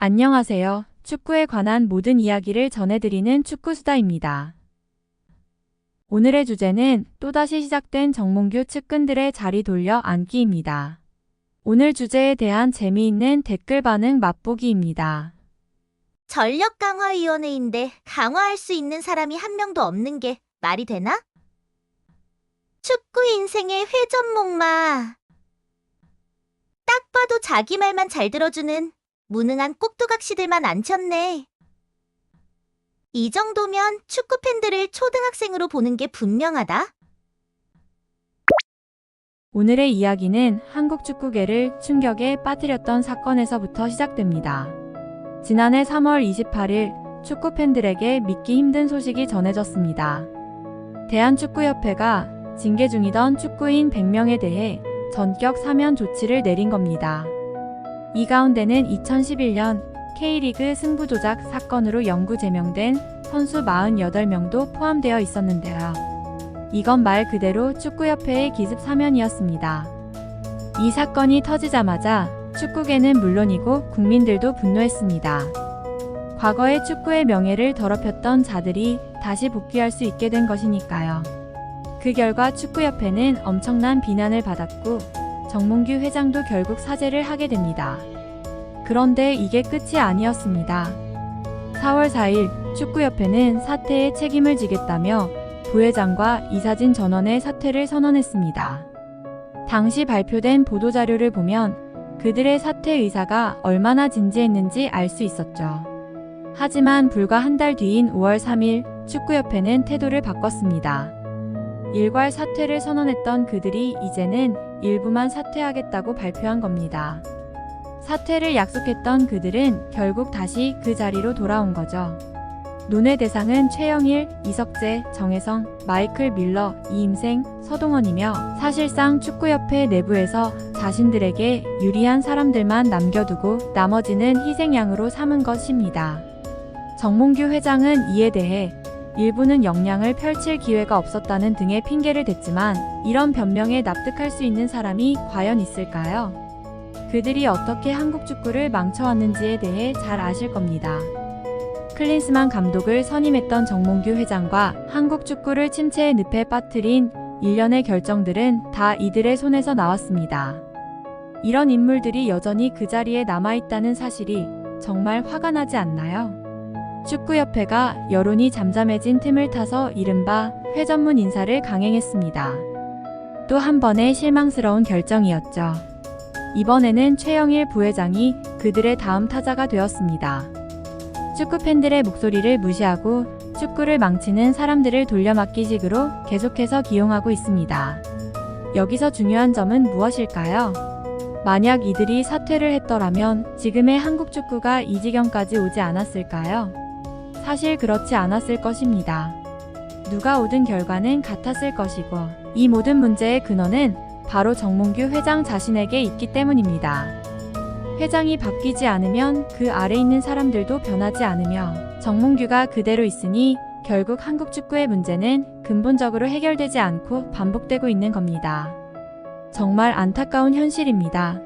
안녕하세요. 축구에 관한 모든 이야기를 전해드리는 축구수다입니다. 오늘의 주제는 또다시 시작된 정몽규 측근들의 자리 돌려 앉기입니다. 오늘 주제에 대한 재미있는 댓글 반응 맛보기입니다. 전력 강화 위원회인데 강화할 수 있는 사람이 한 명도 없는 게 말이 되나? 축구 인생의 회전목마. 딱 봐도 자기 말만 잘 들어주는 무능한 꼭두각시들만 앉혔네. 이 정도면 축구 팬들을 초등학생으로 보는 게 분명하다. 오늘의 이야기는 한국 축구계를 충격에 빠뜨렸던 사건에서부터 시작됩니다. 지난해 3월 28일 축구 팬들에게 믿기 힘든 소식이 전해졌습니다. 대한축구협회가 징계 중이던 축구인 100명에 대해 전격 사면 조치를 내린 겁니다. 이 가운데는 2011년 K리그 승부 조작 사건으로 영구 제명된 선수 48명도 포함되어 있었는데요. 이건 말 그대로 축구협회의 기습 사면이었습니다. 이 사건이 터지자마자 축구계는 물론이고 국민들도 분노했습니다. 과거의 축구의 명예를 더럽혔던 자들이 다시 복귀할 수 있게 된 것이니까요. 그 결과 축구협회는 엄청난 비난을 받았고 정몽규 회장도 결국 사죄를 하게 됩니다. 그런데 이게 끝이 아니었습니다. 4월 4일 축구협회는 사태에 책임을 지겠다며 부회장과 이사진 전원의 사퇴를 선언했습니다. 당시 발표된 보도자료를 보면 그들의 사퇴 의사가 얼마나 진지했는지 알 수 있었죠. 하지만 불과 한 달 뒤인 5월 3일 축구협회는 태도를 바꿨습니다. 일괄 사퇴를 선언했던 그들이 이제는 일부만 사퇴하겠다고 발표한 겁니다. 사퇴를 약속했던 그들은 결국 다시 그 자리로 돌아온 거죠. 논의 대상은 최영일, 이석재, 정혜성, 마이클 밀러, 이임생, 서동원이며 사실상 축구협회 내부에서 자신들에게 유리한 사람들만 남겨두고 나머지는 희생양으로 삼은 것입니다. 정몽규 회장은 이에 대해 일부는 역량을 펼칠 기회가 없었다는 등의 핑계를 댔지만 이런 변명에 납득할 수 있는 사람이 과연 있을까요? 그들이 어떻게 한국 축구를 망쳐왔는지에 대해 잘 아실 겁니다. 클린스만 감독을 선임했던 정몽규 회장과 한국 축구를 침체의 늪에 빠뜨린 일련의 결정들은 다 이들의 손에서 나왔습니다. 이런 인물들이 여전히 그 자리에 남아있다는 사실이 정말 화가 나지 않나요? 축구협회가 여론이 잠잠해진 틈을 타서 이른바 회전문 인사를 강행했습니다. 또 한 번의 실망스러운 결정이었죠. 이번에는 최영일 부회장이 그들의 다음 타자가 되었습니다. 축구 팬들의 목소리를 무시하고 축구를 망치는 사람들을 돌려막기식으로 계속해서 기용하고 있습니다. 여기서 중요한 점은 무엇일까요? 만약 이들이 사퇴를 했더라면 지금의 한국 축구가 이 지경까지 오지 않았을까요? 사실 그렇지 않았을 것입니다. 누가 오든 결과는 같았을 것이고 이 모든 문제의 근원은 바로 정몽규 회장 자신에게 있기 때문입니다. 회장이 바뀌지 않으면 그 아래 있는 사람들도 변하지 않으며 정몽규가 그대로 있으니 결국 한국 축구의 문제는 근본적으로 해결되지 않고 반복되고 있는 겁니다. 정말 안타까운 현실입니다.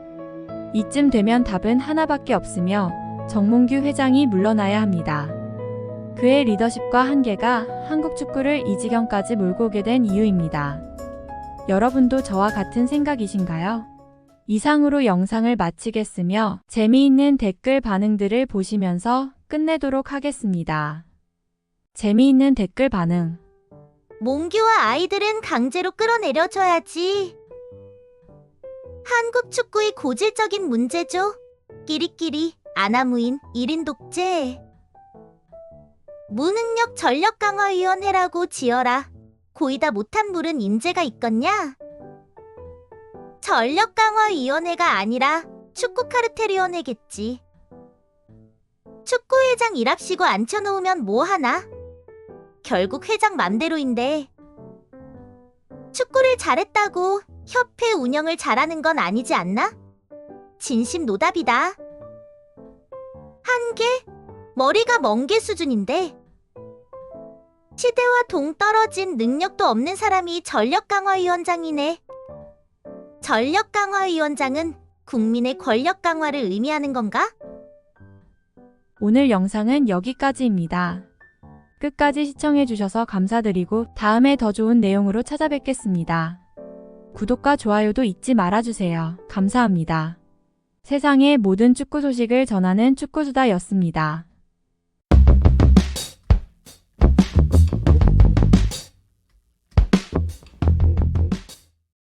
이쯤 되면 답은 하나밖에 없으며 정몽규 회장이 물러나야 합니다. 그의 리더십과 한계가 한국 축구를 이 지경까지 몰고 오게 된 이유입니다. 여러분도 저와 같은 생각이신가요? 이상으로 영상을 마치겠으며 재미있는 댓글 반응들을 보시면서 끝내도록 하겠습니다. 재미있는 댓글 반응. 몽규와 아이들은 강제로 끌어내려줘야지. 한국 축구의 고질적인 문제죠. 끼리끼리 아나무인 1인 독재. 무능력 전력 강화 위원회라고 지어라. 고이다 못한 물은 인재가 있겠냐? 전력 강화 위원회가 아니라 축구 카르텔위원회겠지. 축구 회장 일합시고 앉혀놓으면 뭐 하나? 결국 회장 맘대로인데. 축구를 잘했다고 협회 운영을 잘하는 건 아니지 않나? 진심 노답이다. 한계? 머리가 먼게 수준인데. 시대와 동떨어진 능력도 없는 사람이 전력강화위원장이네. 전력강화위원장은 국민의 권력 강화를 의미하는 건가? 오늘 영상은 여기까지입니다. 끝까지 시청해주셔서 감사드리고 다음에 더 좋은 내용으로 찾아뵙겠습니다. 구독과 좋아요도 잊지 말아주세요. 감사합니다. 세상의 모든 축구 소식을 전하는 축구수다였습니다.